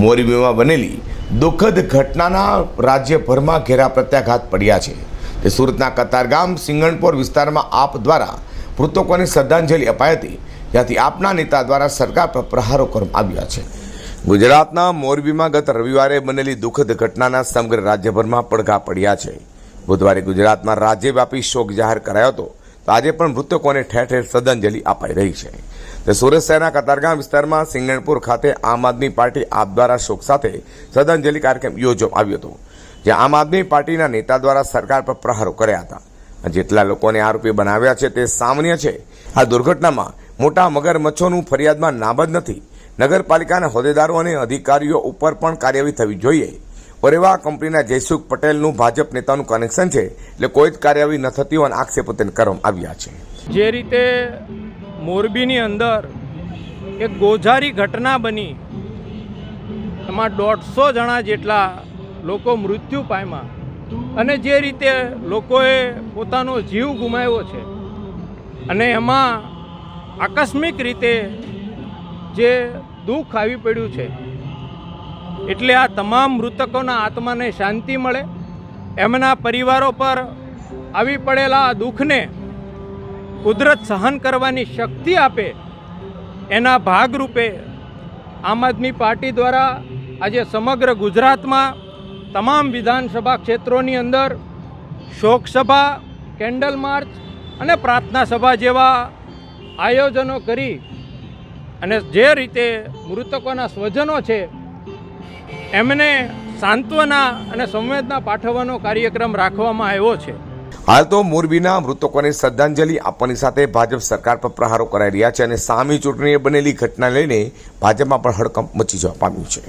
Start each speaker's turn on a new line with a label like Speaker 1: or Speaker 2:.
Speaker 1: મોરબીમાં બનેલી દુઃખદ ઘટનાના રાજ્યભરમાં ઘેરા પ્રત્યાઘાત પડ્યા છે. તે સુરતના કતારગામ સિંગણપોર વિસ્તારમાં આપ દ્વારા મૃતકોને શ્રદ્ધાંજલિ અપાઈ હતી. જ્યાંથી આપના નેતા દ્વારા સરકાર પર પ્રહારો કરવામાં આવ્યા છે. ગુજરાતના મોરબીમાં ગત રવિવારે બનેલી દુઃખદ ઘટનાના સમગ્ર રાજ્યભરમાં પડઘા પડ્યા છે. બુધવારે ગુજરાતમાં રાજ્યવ્યાપી શોક જાહેર કરાયો હતો. તો આજે પણ મૃતકોને ઠેર ઠેર શ્રદ્ધાંજલિ અપાઈ રહી છે. તે સુરત શહેરના કતારગામ વિસ્તારમાં સિંગણપુર ખાતે આમ આદમી પાર્ટી આપ દ્વારા શોક સાથે શ્રદ્ધાંજલિ કાર્યક્રમ યોજવામાં આવ્યો હતો, જ્યાં આમ આદમી પાર્ટીના નેતા દ્વારા સરકાર પર પ્રહારો કર્યા હતા. જેટલા લોકોને આરોપી બનાવ્યા છે તે સામાન્ય છે. આ દુર્ઘટનામાં મોટા મગરમચ્છોનું ફરિયાદમાં નાબદ નથી. નગરપાલિકાના હોદ્દેદારો અને અધિકારીઓ ઉપર પણ કાર્યવાહી થવી જોઈએ. પરેવા કંપનીના જયસુખ પટેલનું ભાજપ નેતાનું કનેક્શન છે. એટલે કોઈ જ કાર્યવાહી ન થતી હોવાના આક્ષેપો તેને કરવામાં આવ્યા છે.
Speaker 2: જે રીતે મોરબીની અંદર એક ગોઝારી ઘટના બની, એમાં દોઢસો જણા જેટલા લોકો મૃત્યુ પામ્યા અને જે રીતે લોકોએ પોતાનો જીવ ગુમાવ્યો છે અને એમાં આકસ્મિક રીતે જે દુઃખ આવી પડ્યું છે એટલે આ તમામ મૃતકોના આત્માને શાંતિ મળે, એમના પરિવારો પર આવી પડેલા આ દુઃખને કુદરત સહન કરવાની શક્તિ આપે, એના ભાગરૂપે આમ આદમી પાર્ટી દ્વારા આજે સમગ્ર ગુજરાતમાં તમામ વિધાનસભા ક્ષેત્રોની અંદર શોકસભા કેન્ડલ માર્ચ અને પ્રાર્થના સભા જેવા આયોજનો કરી અને જે રીતે મૃતકોના સ્વજનો છે એમને સાંત્વના અને સંવેદના પાઠવવાનો કાર્યક્રમ રાખવામાં આવ્યો છે.
Speaker 1: હાલ તો મોરબીના મૃતકોને શ્રદ્ધાંજલિ આપવાની સાથે ભાજપ સરકાર પર પ્રહારો કરાઈ રહ્યા છે અને સામી ચૂંટણીએ બનેલી ઘટના લઈને ભાજપમાં પણ હડકંપ મચી જવા પામ્યું છે.